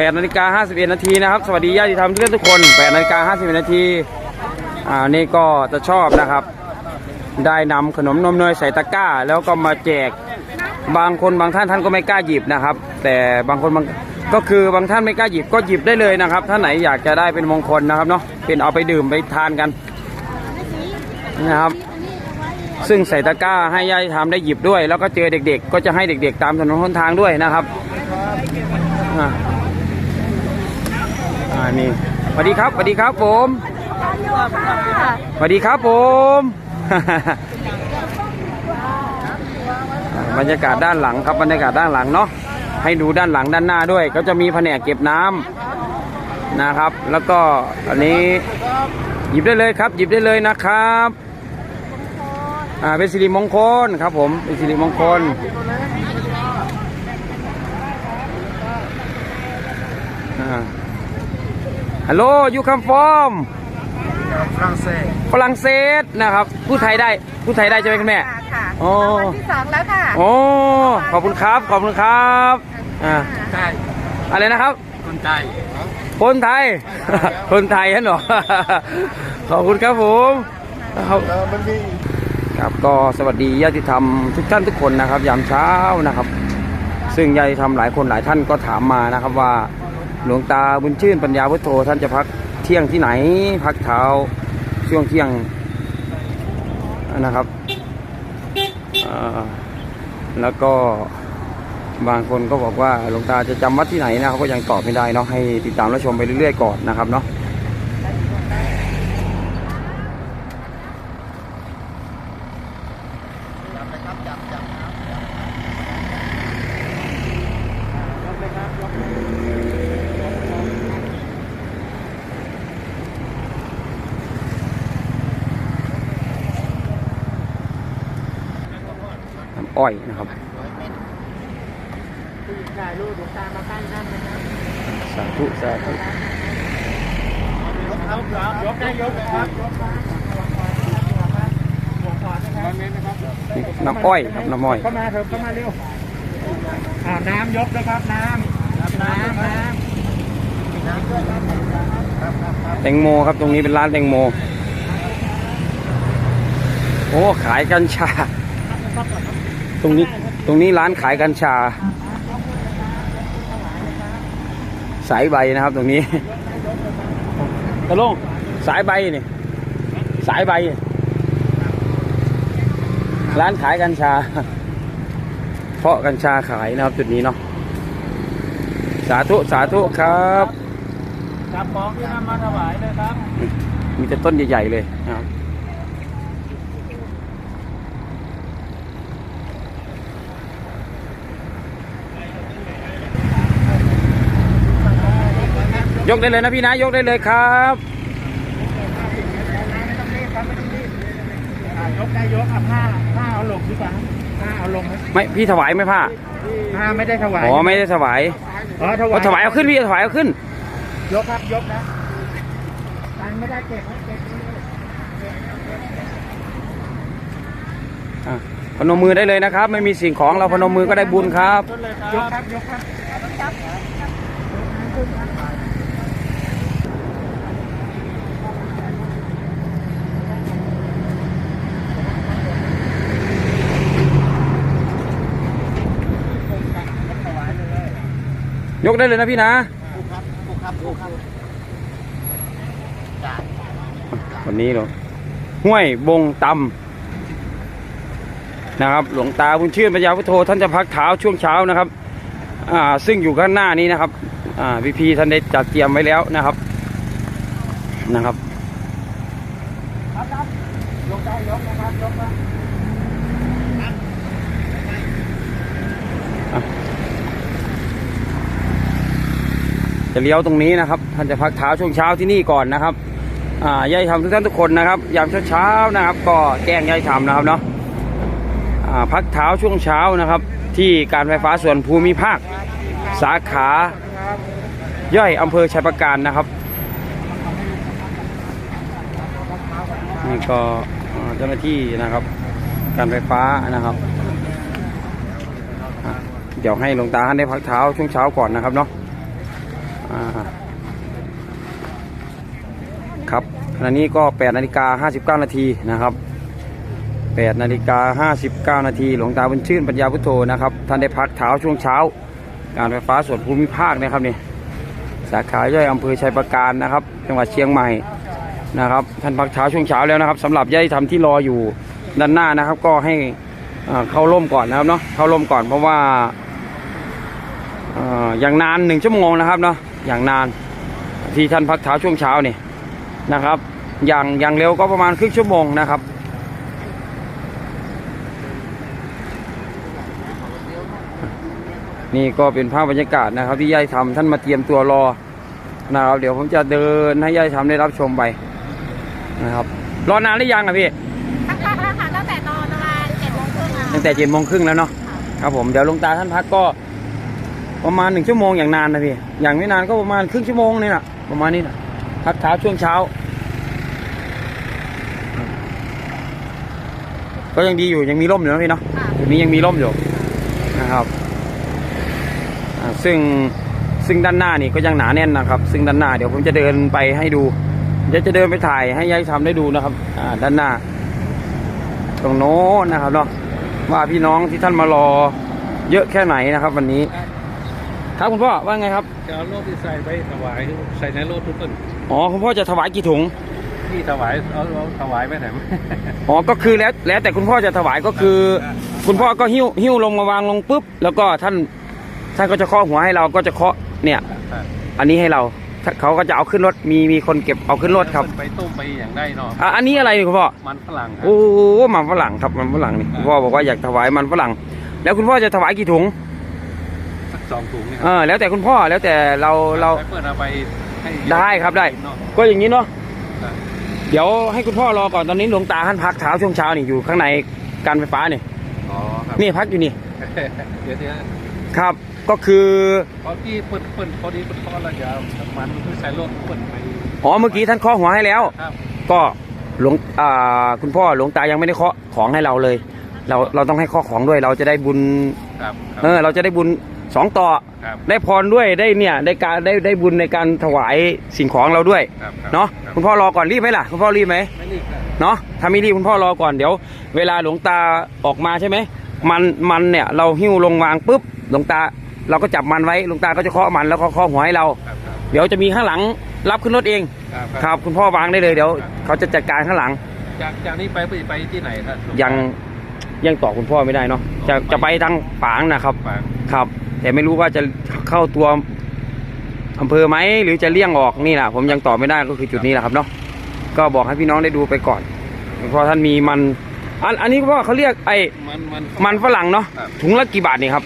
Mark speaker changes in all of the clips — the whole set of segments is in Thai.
Speaker 1: 8นาฬิกา51 นาทีนะครับสวัสดีญาติธรรมทุกคน8นาฬิกา51 นาทีอ่านี่ก็จะชอบนะครับ ได้นำขนมนมเนยใส่ตะกร้า แล้วก็มาแจกบางคนบางท่านท่านก็ไม่กล้าหยิบนะครับ แต่บางคนบางก็คือบางท่านไม่กล้าหยิบก็หยิบได้เลยนะครับท่านไหนอยากจะได้เป็นมงคลนะครับเนาะเป็นเอาไปดื่มไปทานกันนะครับซึ่งใส่ตะกร้าให้ญาติธรรมได้หยิบด้วย แล้วก็เจอเด็กๆ ก็จะให้เด็กๆ ตามถนนหนทางด้วยนะครับ อ่านี่สวัสดีครับสวัสดีครับผมสวัสดีครับผม บรรยากาศด้านหลังครับบรรยากาศด้านหลังเนาะให้ดูด้านหลังด้านหน้าด้วย ก็จะมีแผนกเก็บน้ำนะครับ แล้วก็อันนี้หยิบได้เลยครับ หยิบได้เลยนะครับอ่าเป็นสิริมงคลครับผมเป็นสิริมงคล ฮัลโหลยูคัมฟอร์ม
Speaker 2: ฝรั่งเศส
Speaker 1: ฝรั่งเศสนะครับ พูดไทยได้ พูดไทยได้ใช่ไหมคุณแม่
Speaker 3: ค่ะ
Speaker 1: โอ้
Speaker 3: วันที่สองแล้วค่ะ
Speaker 1: โอ้ ขอบคุณครับ ขอบคุณครับ อ่า
Speaker 2: ใช่
Speaker 1: อะไรนะครับ
Speaker 2: คนใจ
Speaker 1: คนไทย คนไทยฮะเหรอขอบคุณครับผมครับ
Speaker 2: มันมี
Speaker 1: ครับก็สวัสดีญาติธรรมทุกท่านทุกคนนะครับ ยามเช้านะครับ ซึ่งญาติธรรมหลายคนหลายท่านก็ถามมานะครับว่า หลวงตาบุญชื่นปัญญาพุทโธท่านจะพักเที่ยงที่ไหน พักเช้าช่วงเที่ยงนะครับแล้วก็บางคนก็บอกว่าหลวงตาจะจำวัดที่ไหนนะเขาก็ยังตอบไม่ได้เนาะให้ติดตามและชมไปเรื่อยๆก่อนนะครับเนาะ อ้อยนะครับ
Speaker 3: ถ่ายรูปหลวงตามาตั้งนั่นนะครับ
Speaker 1: สาธุสาธุ
Speaker 2: ยกได้ยกครับยกมาวันนี้นะครับ
Speaker 1: นี่น้ำอ้อยครับน้ำอ้อย
Speaker 2: เข้ามาเถอะเข้ามาเร็วอ่าน้ำยกนะครับน้ำน้ำน้
Speaker 1: แตงโมครับตรงนี้เป็นร้านแตงโม โอ้ขายกัญชา ตรงนี้ตรงนี้ร้านขายกัญชา สายใบนะครับ ตรงนี้ตะลงสายใบนี่สายใบ ร้านขายกัญชา เพาะกัญชาขายนะครับ จุดนี้เนาะสาธุสาธุครับำ
Speaker 2: จับของที่นำมาถวายเลยครับ
Speaker 1: มีแต่ต้นใหญ่ ๆ เลยนะครับ ยกได้เลยนะพี่นะ ยกได้เลยครับ
Speaker 2: อ่ายกได้ยกอะผ้าผ้าเอาลงดีกว่าผ้าเอาลงไหม
Speaker 1: ไม่พี่ถวายไหมผ้า
Speaker 2: ผ้าไม่ได้ถวาย
Speaker 1: อ๋อไม่ได้ถวาย
Speaker 2: อ๋อถวา
Speaker 1: เอา
Speaker 2: ย
Speaker 1: ถวายเอาขึ้นพี่ถวายเอาขึ้น
Speaker 2: ยกครับยกนะตังค์ไม่ได้เก็บนะเก็บ
Speaker 1: อะพนมมือได้เลยนะครับ ไม่มีสิ่งของเราพนมมือก็ได้บุญครับ
Speaker 2: ยกครับยกครับ
Speaker 1: กได้เลยนะพี่นะวันนี้เหรอห้วยบงตำนะครับ หลวงตาบุญชื่นปัญญาพุทโธท่านจะพักเท้าช่วงเช้านะครับ อ่า ซึ่งอยู่ข้างหน้านี้นะครับ อ่าพี่พีท่านได้จัดเตรียมไว้แล้วนะครับ นะครับ
Speaker 2: ยกได้ยกนะครับยกมา
Speaker 1: จะเลี้ยวตรงนี้นะครับ ท่านจะพักเท้าช่วงเช้าที่นี่ก่อนนะครับอ่ายายทำทุกท่านทุกคนนะครับ ยามเช้าๆนะครับ ก็แจ้งยายทำนะครับเนาะอ่าพักเท้าช่วงเช้านะครับ ที่การไฟฟ้าส่วนภูมิภาค สาขาย่อยอำเภอชัยประการนะครับนี่ก็เจ้าหน้าที่นะครับ การไฟฟ้านะครับ เดี๋ยวให้หลวงตาท่านได้พักเท้าช่วงเช้าก่อนนะครับเนาะ ครับขณะนี้ก็8นาฬิกา59 นาทีนะครับ8นาฬิกา59 นาทีหลวงตาบุญชื่นปัญญาพุทโธนะครับท่านได้พักเท้าช่วงเช้า การไฟฟ้าส่วนภูมิภาคนะครับนี่สาขาย่อยอำเภอชัยประการนะครับ จังหวัดเชียงใหม่นะครับ ท่านพักเช้าช่วงเช้าแล้วนะครับสำหรับญาติธรรมที่รออยู่ด้านหน้านะครับ ก็ให้เข้าร่มก่อนนะครับเนาะเข้าร่มก่อนเพราะว่าออย่างนานหนึ่งชั่วโมงนะครับเนาะ อย่างนาน ที่ท่านพักเท้าช่วงเช้านี่นะครับ อย่างอย่างเร็วก็ประมาณครึ่งชั่วโมงนะครับนี่ก็เป็นภาพบรรยากาศนะครับ ที่ยายทำท่านมาเตรียมตัวรอนะครับ เดี๋ยวผมจะเดินให้ยายทำได้รับชมไปนะครับ รอนานหรือยังอะพี่
Speaker 3: พักพักแล้วค่ะตั้งแต่ตอนประมาณเจ็ดโมงครึ่งอะ
Speaker 1: ตั้งแต่เจ็ดโมงครึ่งแล้วเนาะครับผมเดี๋ยวหลวงตาท่านพักก็ ประมาณหนึ่งชั่วโมงอย่างนานนะพี่ อย่างไม่นานก็ประมาณครึ่งชั่วโมงนี่แหละประมาณนี้นะพักเช้าช่วงเช้า ก็ยังดีอยู่ยังมีร่มอยู่นะพี่เนาะ
Speaker 3: ค่ะ
Speaker 1: จุดนี้ยังมีร่มอยู่นะครับซึ่งซึ่งด้านหน้านี่ก็ยังหนาแน่นนะครับ ซึ่งด้านหน้าเดี๋ยวผมจะเดินไปให้ดูเดี๋ยวจะเดินไปถ่ายให้ยายทำได้ดูนะครับอ่าด้านหน้า ตรงโน้นนะครับเนาะว่าพี่น้องที่ท่านมารอเยอะแค่ไหนนะครับ วันนี้ ครับคุณพ่อว่าไงครับ
Speaker 2: จะเอาโลดที่ใส่ไปถวาย ใส่ในโลดทุกคน
Speaker 1: อ๋อคุณพ่อจะถวายกี่ถุง
Speaker 2: ที่ถวายเอาเอาถวายไปไหน
Speaker 1: อ๋อก็คือแล้วแล้วแต่คุณพ่อจะถวายก็คือ คุณพ่อก็หิ้วหิ้วลงมาวางลงปุ๊บแล้วก็ท่านท่านก็จะเคาะหัวให้เราก็จะเคาะเนี่ย อันนี้ให้เราถ้าเขาก็จะเอาขึ้นรถมีมีคนเก็บเอาขึ้นรถครับ
Speaker 2: ไปต้มไปอย่างได้เนาะ
Speaker 1: อะอันนี้อะไรนี่คุณพ่อ
Speaker 2: มันฝรั่งครับ
Speaker 1: โอ้มันฝรั่งครับมันฝรั่งนี่คุณพ่อบอกว่าอยากถวายมันฝรั่ง แล้วคุณพ่อจะถวายกี่ถุง
Speaker 2: สักสองถุงนี่ค
Speaker 1: เอ
Speaker 2: รั
Speaker 1: อแล้วแต่คุณพ่อแล้วแต่เราเรา
Speaker 2: ไปเปิดเอาไปให้
Speaker 1: ได้ครับได้
Speaker 2: เนาะ
Speaker 1: ก็อย่างนี้เนาะ
Speaker 2: ครับ
Speaker 1: เดี๋ยวให้คุณพ่อรอก่อนตอนนี้หลวงตาท่านพักเท้าช่วงเช้านี่อยู่ข้างในการไฟฟ้านี่
Speaker 2: อ๋อครับ
Speaker 1: นี่พักอยู่นี่
Speaker 2: เดี๋ยวเดี๋ยว
Speaker 1: ครับ ก็คือ
Speaker 2: พอที่เปิดเปิดพอดีเปิดพอแล้วเดี๋ยวมันคือใส่รถเปิดไป
Speaker 1: อ๋อเมื่อกี้ท่านเคาะหัวให้แล้ว
Speaker 2: ครับ
Speaker 1: ก็หลวงอ่าคุณพ่อหลวงตายังไม่ได้เคาะของให้เราเลย เราเราต้องให้เคาะของด้วยเราจะได้บุญ
Speaker 2: ครับครั
Speaker 1: เออเราจะได้บุญ สองต่อ
Speaker 2: ครับ
Speaker 1: ได้พรด้วยได้เนี่ยได้การได้ได้บุญในการถวายสิ่งของเราด้วย
Speaker 2: ครับครับ
Speaker 1: เนาะ
Speaker 2: ครับ
Speaker 1: คุณพ่อรอก่อนรีบไหมล่ะ คุณพ่อรีบไหม
Speaker 2: ไม่รีบครับ
Speaker 1: เนาะถ้าไม่รีบคุณพ่อรอก่อนเดี๋ยว เวลาหลวงตาออกมาใช่ไหมมันมันเนี่ยเราหิ้วลงวางปุ๊บหลวงตาเราก็จับมันไว้หลวงตาก็จะเคาะมันแล้วก็เคาะหัวให้เรา
Speaker 2: ครับครับ
Speaker 1: เดี๋ยวจะมีข้างหลังรับขึ้นรถเอง
Speaker 2: ครับ
Speaker 1: ครับคุณพ่อวางได้เลยเดี๋ยว เขาจะจัดการข้างหลัง
Speaker 2: จากจากนี้ไปไปไปที่ไหนครับ
Speaker 1: ยังยังตอบคุณพ่อไม่ได้เนาะจะจะไปทางฝางนะครับ
Speaker 2: ฝาง
Speaker 1: ครับ แต่ไม่รู้ว่าจะเข้าตัวอำเภอไหมหรือจะเลี่ยงออกนี่แหละผมยังตอบไม่ได้ก็คือจุดนี้แหละครับเนาะก็บอกให้พี่น้องได้ดูไปก่อนเพราะท่านมีมันอันอันนี้พ่อเขาเรียกไอ้
Speaker 2: มันมัน
Speaker 1: มันฝรั่งเนาะ
Speaker 2: ครับ
Speaker 1: ถุงละกี่บาทนี่ครับ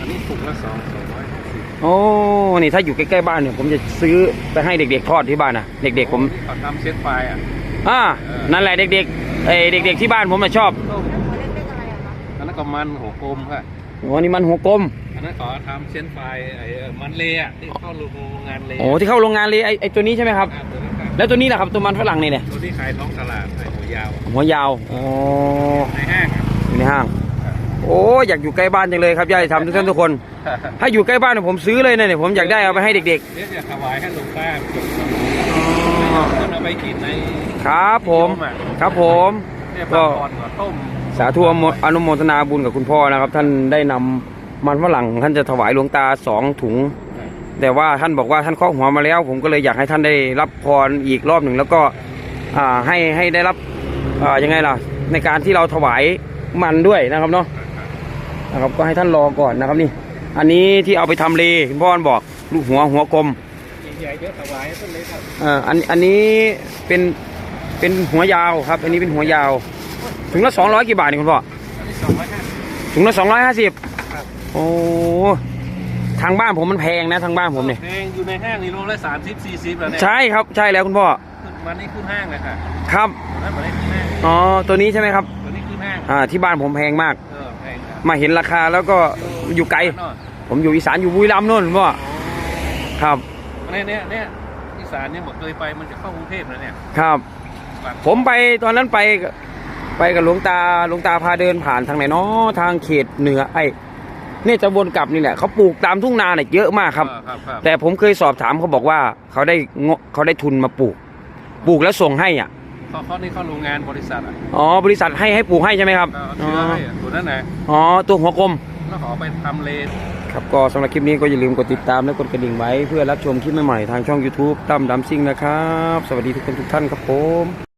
Speaker 2: อันนี้ถุงละสองสองร้อยห้าสิบ
Speaker 1: โอ้นี่ถ้าอยู่ใกล้ๆบ้านเนี่ยผมจะซื้อไปให้เด็กๆทอดที่บ้านนะเด็กๆผม
Speaker 2: เขาทำเซตไฟล์อะ
Speaker 1: อ่า
Speaker 2: เออ
Speaker 1: นั่นแหละเด็กๆไอ้เด็ก ๆที่บ้านผมน่ะชอบ
Speaker 2: ต้ม
Speaker 3: เล็กๆอะไรอะคะ
Speaker 2: อันนั้นก็มันหัวกลมค่ะ
Speaker 1: โอ้นี่มันหัวกลม
Speaker 2: อันนั้นขอทำเซตไฟล์ไอ้เอ่อมันเลอะที่เข้าโรงงานเล
Speaker 1: โอ้ที่เข้าโรงงานเลยไอ้ไอ้ตัวนี้ใช่ไหมครับ
Speaker 2: อ่าตัวนี้ครับ
Speaker 1: แล้วตัวนี้แหละครับตัวมันฝรั่งนี่เนี่ย
Speaker 2: ตัวที่ขายท้องตลาดไอ้หัวยาว
Speaker 1: หัวยาวอ๋อ
Speaker 2: ในห้างอะ
Speaker 1: อยู่ในห้าง โอ้อยากอยู่ใกล้บ้านจังเลยครับยายทำทุกท่านทุกคน ถ้าอยู่ใกล้บ้านเนี่ยผมซื้อเลยนะเนี่ยผมอยากได้เอาไปให้เด็ก
Speaker 2: เดี๋ยวจะถวายให้หลวงป้าจบคนเอาไปกินใน
Speaker 1: ๆครับผม ครับผม
Speaker 2: เนี่ย
Speaker 1: ก็
Speaker 2: ปลาก่อนก่อนต้ม
Speaker 1: สาธุอนุโมทนาบุญกับคุณพ่อนะครับ ท่านได้นำมันฝรั่งท่านจะถวายหลวงตาสองถุง แต่ว่าท่านบอกว่าท่านเคาะหัวมาแล้ว ผมก็เลยอยากให้ท่านได้รับพรอีกรอบหนึ่งแล้วก็ให้ให้ได้รับยังไงล่ะ ในการที่เราถวายมันด้วยนะครับเนาะนะครับก็ให้ท่านรอก่อนนะครับนี่ อันนี้ที่เอาไปทำเลคุณพ่อบอกลูกหัวหัวกลม
Speaker 2: ใหญ่ๆเดี๋ยวถวายต้นเล็กครับ
Speaker 1: อ่าอันอันนี้เป็นเป็นหัวยาวครับ อันนี้เป็นหัวยาว ถุงละสองร้อยกี่บาทนี่คุณพ่อ
Speaker 2: อันนี้สองร้อยห้าสิบ
Speaker 1: ถุงละสองร้อยห้าสิบ
Speaker 2: ครับ
Speaker 1: โอ้ทางบ้านผมมันแพงนะทางบ้านผมเนี่ย
Speaker 2: แพงอยู่ในห้างนี่โลละสามสิบสี่สิบแล้วเนี่ย
Speaker 1: ใช่ครับใช่แล้วคุณพ่อ
Speaker 2: มันนี่ขึ้นห้างเลยค่ะ
Speaker 1: ครับ
Speaker 2: ตัวนั้นมันได้ขึ้นห้าง
Speaker 1: อ๋อตัวนี้ใช่ไหมครับ
Speaker 2: ตัวนี้ขึ้นห้าง
Speaker 1: อ่าที่บ้านผมแพงมาก
Speaker 2: เออแพงครับ
Speaker 1: มาเห็นราคาแล้วก็อยู่ไกล
Speaker 2: เนอะ
Speaker 1: ผมอยู่อีสานอยู่บุรีรัมย์นู่นคุณพ่อครับ
Speaker 2: เนี่ยเนี่ยเนี่ยอีสานเนี่ยบอกเคยไปมันจะเข้ากรุงเทพแล้วเนี่ย
Speaker 1: ครับ ผมไปตอนนั้นไป ไปกับหลวงตาหลวงตาพาเดินผ่านทางไหนเนาะทางเขตเหนือไอ้เนี่ยจะวนกลับนี่แหละเขาปลูกตามทุ่งนาเนี่ยเยอะมากครับ
Speaker 2: ครับครับ
Speaker 1: แต่ผมเคยสอบถามเขาบอกว่าเขาได้งบเขาได้ทุนมาปลูก ปลูกแล้วส่งให้อะ
Speaker 2: เขาเขานี่เขาโรงงานบริษัทอะ
Speaker 1: อ๋อบริษัทให้ให้ปลูกให้ใช่ไหมครับ
Speaker 2: ก็เอา
Speaker 1: อ๋อ
Speaker 2: เชื้อให้อะตัวนั้นนะ
Speaker 1: อ๋อตัวหัวกลม
Speaker 2: แล้วเขาเอาไปทำเลน
Speaker 1: ครับก็สำหรับคลิปนี้ก็อย่าลืมกดติดตามและกดกระดิ่งไว้ เพื่อรับชมคลิปใหม่ๆทางช่อง YouTube ตั้มดำซิ่งนะครับ สวัสดีทุกคนทุกท่านครับผม